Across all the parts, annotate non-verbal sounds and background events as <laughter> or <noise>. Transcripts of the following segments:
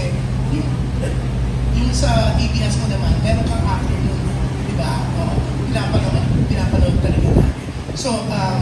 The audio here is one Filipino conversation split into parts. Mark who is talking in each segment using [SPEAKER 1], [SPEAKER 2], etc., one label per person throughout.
[SPEAKER 1] kasi, yung, sa ABS mo naman, meron kang afternoon, di ba? Oo. Pinapanood, pinapanood talaga natin. So, um,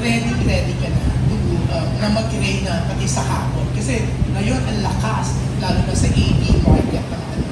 [SPEAKER 1] ready, ready ka na to, um, na mag-ray na pati sa hapon. Kasi ngayon, ang lakas, lalo na sa AB market ng, ano,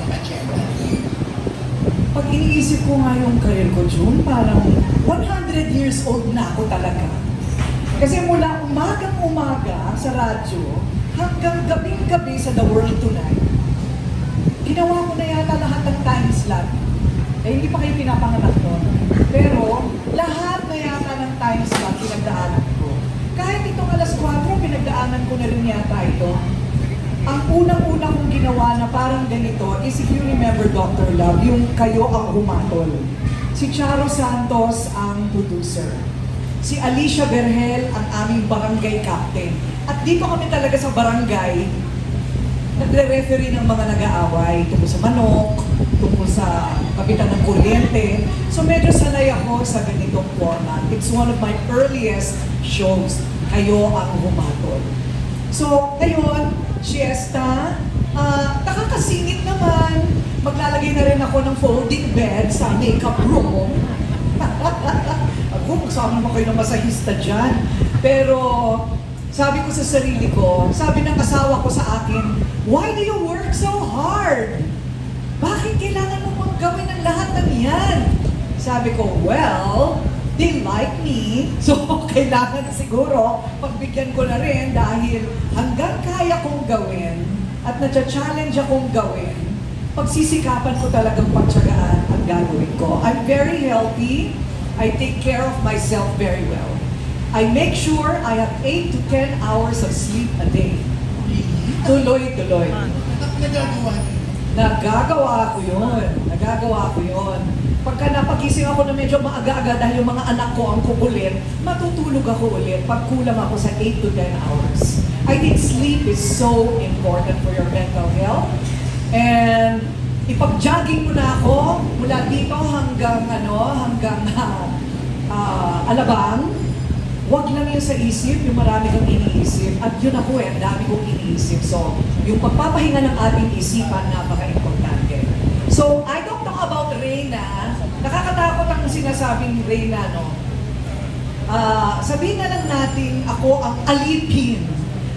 [SPEAKER 1] ng agenda.
[SPEAKER 2] Pag iniisip ko nga yung career ko, June, parang 100 years old na ako talaga. Kasi mula umagang umaga sa radyo hanggang gabing-gabi sa The World Tonight, ginawa ko na yata lahat ng time slot. Eh, hindi pa kayo pinapanganak noon. Pero, lahat na yata ng time slot pinagdaanan ko. Kahit itong alas 4, pinagdaanan ko na rin yata ito. Ang unang-una kong ginawa na parang ganito is if you remember Dr. Love, yung kayo ang humatol. Si Charo Santos ang producer. Si Alicia Berhel ang aming barangay captain. At dito kami talaga sa barangay, nagre-referee ng mga nag-aaway tungkol sa manok, tungkol sa kapitan ng kuryente. So medyo sanay ako sa ganitong format. It's one of my earliest shows. Kayo ang humatol. So, ngayon, siesta, ah, nakakasingit naman. Maglalagay na rin ako ng folding bed sa makeup room. <laughs> Ako, magsama naman kayo ng masahista dyan. Pero, sabi ko sa sarili ko, sabi ng asawa ko sa akin, Why do you work so hard? Bakit kailangan mo pang gawin ang lahat ng yan? Sabi ko, well, they like me. <laughs> So, kailangan siguro pagbigyan ko na rin dahil hanggang kaya kong gawin at na-challenge akong gawin, pagsisikapan ko talagang pagtsagaan ang gagawin ko. I'm very healthy. I take care of myself very well. I make sure I have 8 to 10 hours of sleep a day. Tuloy-tuloy.
[SPEAKER 1] Nag- Nagagawa.
[SPEAKER 2] Nagagawa ko yun. Nagagawa ko yun. Pagka napagising ako na medyo maaga-aga dahil yung mga anak ko ang kukulit, matutulog ako ulit pag kulang ako sa 8 to 10 hours. I think sleep is so important for your mental health. And ipag-jogging mo na ako mula dito hanggang ano, hanggang <laughs> ah, Alabang. Huwag lang yun sa isip, yung marami kang iniisip. At yun ako eh, ang dami kong iniisip. So, yung pagpapahinga ng ating isipan, napaka-importante. So, I don't talk about Reyna. Nakakatakot ang sinasabing Reyna, no? Ah, sabihin na lang natin, ako ang alipin.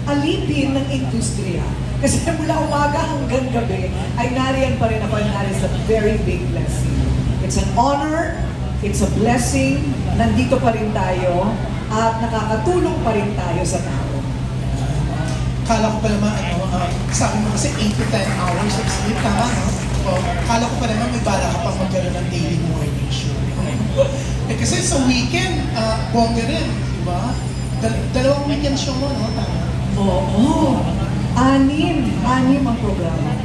[SPEAKER 2] Alipin ng industriya. Kasi mula umaga hanggang gabi, ay nariyan pa rin ako and that is a very big blessing. It's an honor, it's a blessing, nandito pa rin tayo, at nakakatulong pa rin tayo sa tao.
[SPEAKER 1] Kala ko pa naman, ano, ah, sabi mo kasi 8 to 10 hours of sleep, tama, no? O, kala ko pa naman may bala ka pang magkaroon ng daily morning show. <laughs> eh kasi sa weekend, uh, bongga rin, di ba? Dal- dalawang weekend show mo, no? Tama.
[SPEAKER 2] Oo. Anim. Anim ang programa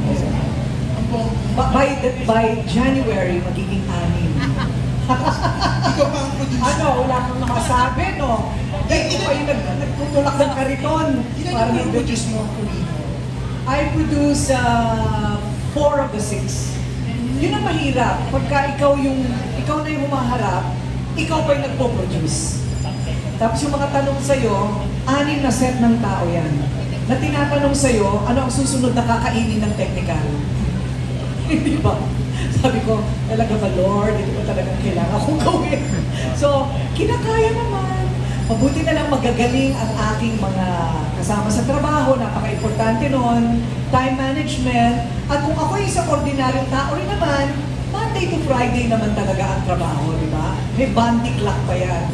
[SPEAKER 2] ko. By, by January, magiging anim. <laughs>
[SPEAKER 1] Ikaw pa ang producer.
[SPEAKER 2] Ano, wala kang masabi, no? Ito ay nag, nagtutulak ng kariton.
[SPEAKER 1] Ilan yung
[SPEAKER 2] hindi.
[SPEAKER 1] produce mo, Kurino?
[SPEAKER 2] I produce uh, four of the six. Yun ang mahirap. Pagka ikaw yung, ikaw na yung humaharap, ikaw pa yung nagpo-produce. Tapos yung mga tanong sa'yo, anim na set ng tao yan. Na tinatanong sa'yo, ano ang susunod na kakainin ng technical? <laughs> Hindi ba? Sabi ko, talaga ba Lord, hindi ko talagang kailangan kong gawin. <laughs> So, kinakaya naman. Mabuti na lang magagaling ang aking mga kasama sa trabaho, napaka-importante nun, time management, at kung ako isang ordinaryong tao rin naman, Monday to Friday naman talaga ang trabaho, di ba? May bandy clock pa yan.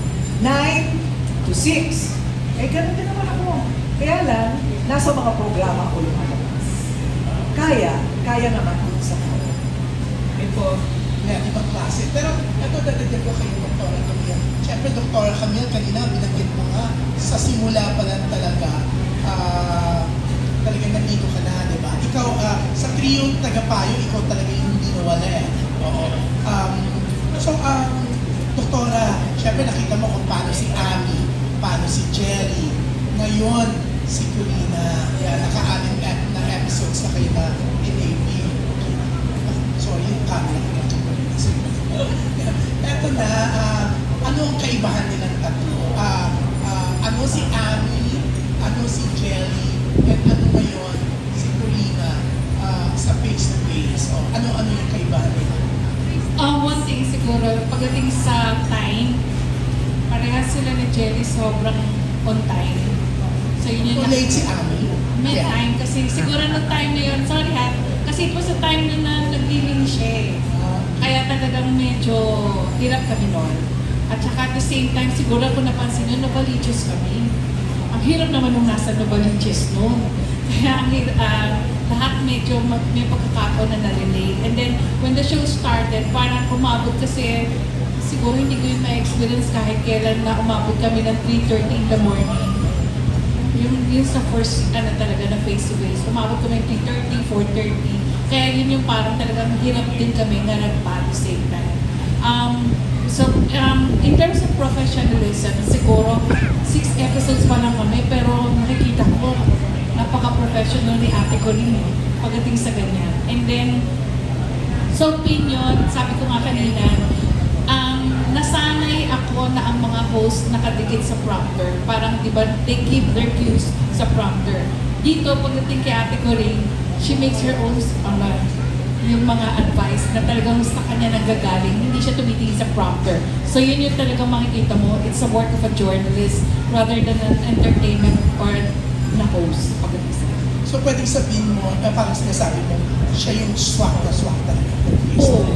[SPEAKER 2] 9 to 6. Eh, ganun din naman ako. Kaya lang, nasa mga programa ko lumalabas. Kaya, kaya naman ako sa kaya.
[SPEAKER 1] Ito, yan, ibang klase. Pero ito, dadagdag ko kay Dr. Camille. Siyempre, Dr. Camille, kanina binanggit mo nga, sa simula pa lang talaga, ah, talagang nandito ka na, di ba? Ikaw, ah, sa trio tagapayo, ikaw talaga yung hindi nawala eh. Oo. Um, so, um, Doktora, siyempre nakita mo kung paano si Ami, paano si Jerry. Ngayon, si Corina, yan, naka-anim ep- na episodes na kayo na AP. Sorry, yung camera ko na <laughs> Eto na, ah, ano ang kaibahan nilang tatlo? Ah, ah, ano si Ami, ano si Jelly, at ano ngayon si Corina ah, sa face-to-face? O, ano-ano yung kaibahan nila?
[SPEAKER 3] Um, one thing siguro, pagdating sa time, parehas sila ni Jelly sobrang on time. Yung
[SPEAKER 1] Kung late si Ami?
[SPEAKER 3] may
[SPEAKER 1] Yeah.
[SPEAKER 3] time kasi siguro nung time na yun, sorry ha, kasi it was a time na, na nag-living siya eh. Kaya talagang medyo hirap kami noon. At saka at the same time, siguro kung napansin nyo, Novaliches kami. Ang hirap naman nung nasa Novaliches noon. <laughs> Kaya ang hir- ah, lahat medyo mag- may pagkakataon na na-relate. And then, when the show started, parang umabot kasi, siguro hindi ko yung ma-experience kahit kailan na umabot kami ng 3.30 in the morning. Yung, yung sa first, ano talaga, na face-to-face, umabot kami ng 3.30, 4.30. Kaya yun yung parang talagang hirap din kami na the same time. Um, so, um, in terms of professionalism, siguro, six episodes pa lang kami, pero nakikita ko, napaka-professional ni ate ko eh, pagdating sa ganyan. And then, sa opinion, sabi ko nga kanina, nasanay ako na ang mga host nakadikit sa prompter. Parang, di ba, they give their cues sa prompter. Dito, pagdating kay ate ko rin, she makes her own ano, yung mga advice na talagang sa kanya nanggagaling, hindi siya tumitingin sa prompter. So yun yung talagang makikita mo, it's a work of a journalist rather than an entertainment or na host pagdating sa
[SPEAKER 1] So, pwedeng sabihin mo, na parang sinasabi mo, siya yung swak na swak talaga.
[SPEAKER 3] Oo.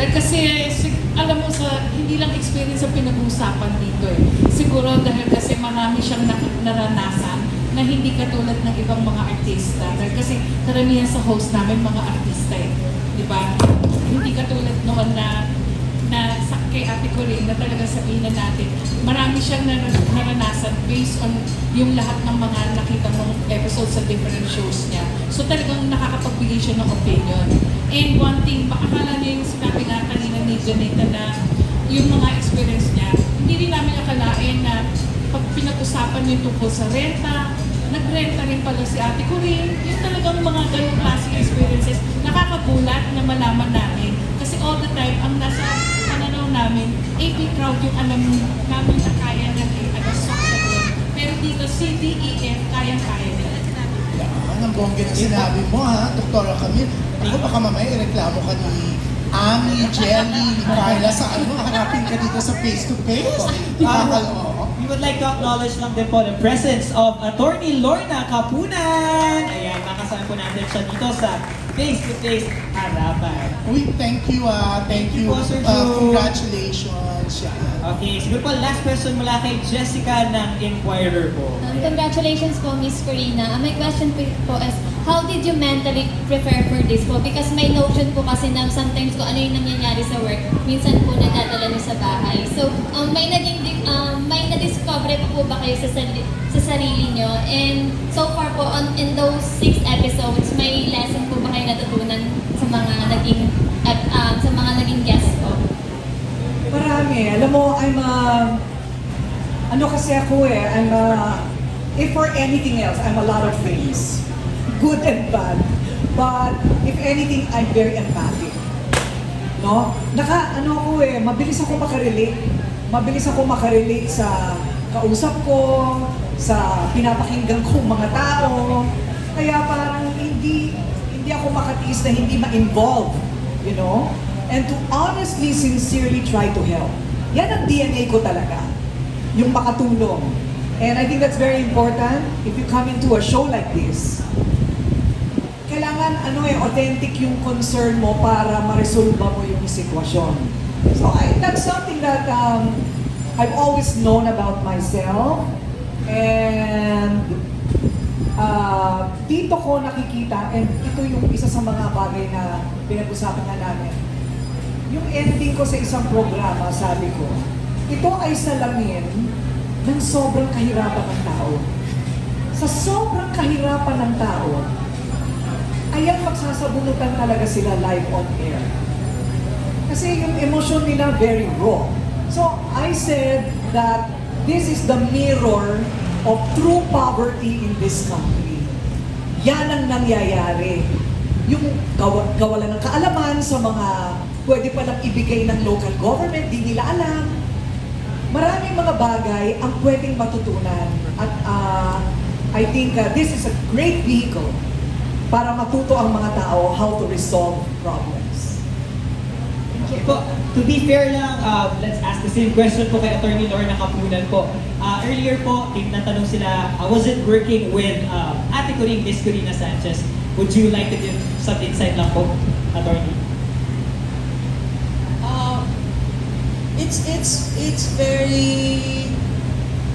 [SPEAKER 3] Like kasi, alam mo sa, hindi lang experience ang pinag-uusapan dito eh. Siguro dahil kasi marami siyang naranasan na hindi katulad ng ibang mga artista. Dahil kasi karamihan sa host namin mga artista eh. Di ba? Hindi katulad noon na na sa kay ate ko rin na talaga sabihin na natin, marami siyang nar- naranasan based on yung lahat ng mga nakita mong episodes sa different shows niya. So talagang nakakapagbigay siya ng opinion. And one thing, baka akala niyo yung sinabi nga kanina ni Janita na yung mga experience niya, hindi rin namin akalain na pag pinag-usapan niyo tungkol sa renta, nagrenta rin pala si ate ko rin. Yung talagang mga ganong klaseng experiences, nakakagulat na malaman namin. Kasi all the time, ang nasa pananaw namin, AP crowd yung alam namin na kaya na ano, successful. Pero dito, CDEF, kayang-kaya nila.
[SPEAKER 1] Yan, ang bongga na sinabi mo ha, Doktora Camille. Ako baka mamaya ireklamo ka ni Ami, Jelly, Carla sa ano, hanapin ka dito sa face-to-face. Ah, oo.
[SPEAKER 4] We would like to acknowledge lang din po the presence of Attorney Lorna Kapunan. Ayan, makasama po natin siya dito sa face-to-face harapan.
[SPEAKER 1] Uy, thank you ah. Thank
[SPEAKER 4] Thank you
[SPEAKER 1] you.
[SPEAKER 4] po, Sir
[SPEAKER 1] Ah,
[SPEAKER 4] Joe.
[SPEAKER 1] congratulations. Yan.
[SPEAKER 4] Okay, siguro po last question mula kay Jessica ng Inquirer po.
[SPEAKER 5] Um, congratulations po, Miss Corina. Uh, my question po, po is, how did you mentally prepare for this po? Because may notion po kasi na sometimes kung ano yung nangyayari sa work, minsan po nadadala niyo sa bahay. So, um, may naging, um, may na-discover pa po ba kayo sa, sarili, sa sarili niyo? And so far po, on, in those six episodes, may lesson po ba kayo natutunan sa mga naging, um, sa mga naging guests po?
[SPEAKER 2] Marami. Alam mo, I'm a... Ano kasi ako eh, I'm a... If for anything else, I'm a lot of things. Good and bad. But if anything, I'm very empathic. No? Naka, ano ako eh, mabilis ako makarelate. Mabilis ako makarelate sa kausap ko, sa pinapakinggan kong mga tao. Kaya parang hindi, hindi ako makatiis na hindi ma-involve. You know? And to honestly, sincerely try to help. Yan ang DNA ko talaga. Yung makatulong. And I think that's very important if you come into a show like this kailangan ano eh, authentic yung concern mo para ma-resolve mo yung sitwasyon. So I, that's something that um, I've always known about myself. And uh, dito ko nakikita, and ito yung isa sa mga bagay na pinag-usapan nga namin. Yung ending ko sa isang programa, sabi ko, ito ay salamin ng sobrang kahirapan ng tao. Sa sobrang kahirapan ng tao, ayan magsasabunutan talaga sila live on air. Kasi yung emosyon nila very raw. So I said that this is the mirror of true poverty in this country. Yan ang nangyayari. Yung gawa, gawalan ng kaalaman sa mga pwede palang ibigay ng local government, di nila alam. Maraming mga bagay ang pwedeng matutunan. At ah, I think ah, this is a great vehicle para matuto ang mga tao how to resolve problems.
[SPEAKER 4] Okay po, to be fair lang, uh, let's ask the same question po kay Attorney Lorna Kapunan po. Uh, earlier po, tinatanong sila, uh, was it working with uh, Ate Corinne, Miss Corina Sanchez? Would you like to give some insight lang po, Attorney?
[SPEAKER 6] Um, it's it's it's very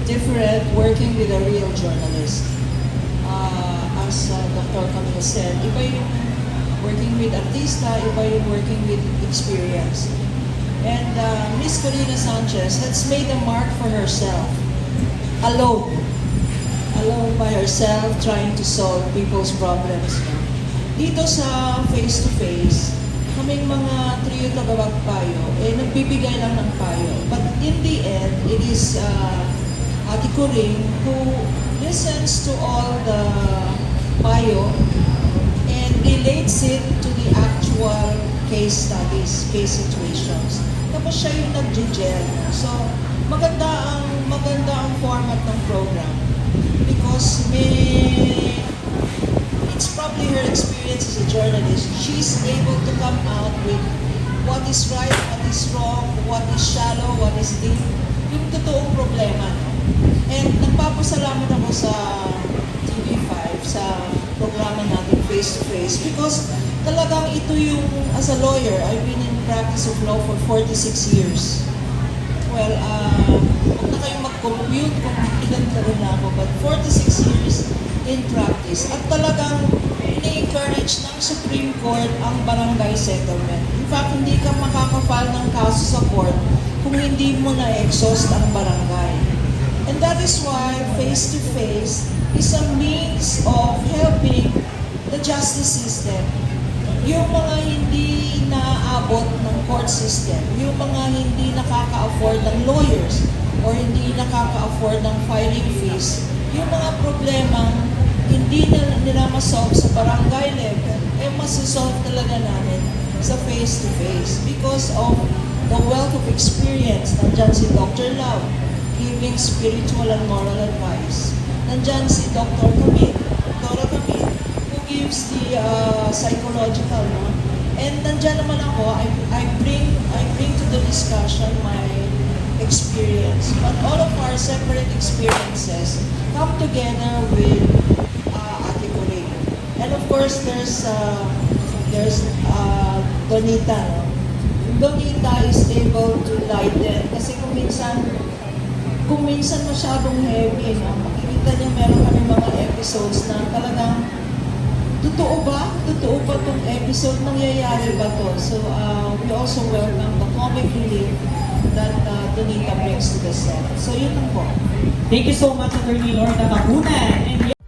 [SPEAKER 6] different working with a real journalist. Uh, as uh, Dr. Camille said, iba yung working with artista, iba yung working with experience. And uh, Miss Corina Sanchez has made a mark for herself, alone, alone by herself, trying to solve people's problems. Dito sa face-to-face, kaming mga trio tagapagpayo, eh nagbibigay lang ng payo. But in the end, it is uh, Ate Corinne who listens to all the payo and relates it to the actual case studies, case situations. Tapos siya yung nag-gel. So, maganda ang maganda ang format ng program because may it's probably her experience as a journalist. She's able to come out with what is right, what is wrong, what is shallow, what is deep, yung totoong problema. No? And nagpapasalamat ako sa TV5, sa programa natin face to face because talagang ito yung, as a lawyer, I've been in practice of law for 46 years. Well, uh, huwag na kayong mag-compute kung ilan taon na ako, but 46 years in practice. At talagang ini-encourage ng Supreme Court ang barangay settlement. In fact, hindi ka makakafile ng kaso sa court kung hindi mo na-exhaust ang barangay. That is why face-to-face is a means of helping the justice system yung mga hindi naaabot ng court system, yung mga hindi nakaka-afford ng lawyers or hindi nakaka-afford ng filing fees, yung mga problemang hindi na nila masolve sa barangay level, eh masisolve talaga namin sa face-to-face because of the wealth of experience. Nandyan si Dr. Love giving spiritual and moral advice. Nandyan si Dr. Camille, Dr. Camille, who gives the uh, psychological, no? And nandyan naman ako, I, I bring I bring to the discussion my experience. But all of our separate experiences come together with uh, Ate Corinne. And of course, there's uh, there's uh, Donita, no? Donita is able to lighten kasi kung minsan kung minsan masyadong heavy, no? makikita niyo meron kami mga episodes na talagang Totoo ba? Totoo ba itong episode? Nangyayari ba to? So, uh, we also welcome the comic relief that uh, Donita brings to the set. So, yun lang po.
[SPEAKER 4] Thank you so much, Attorney Lorna Kapunan. And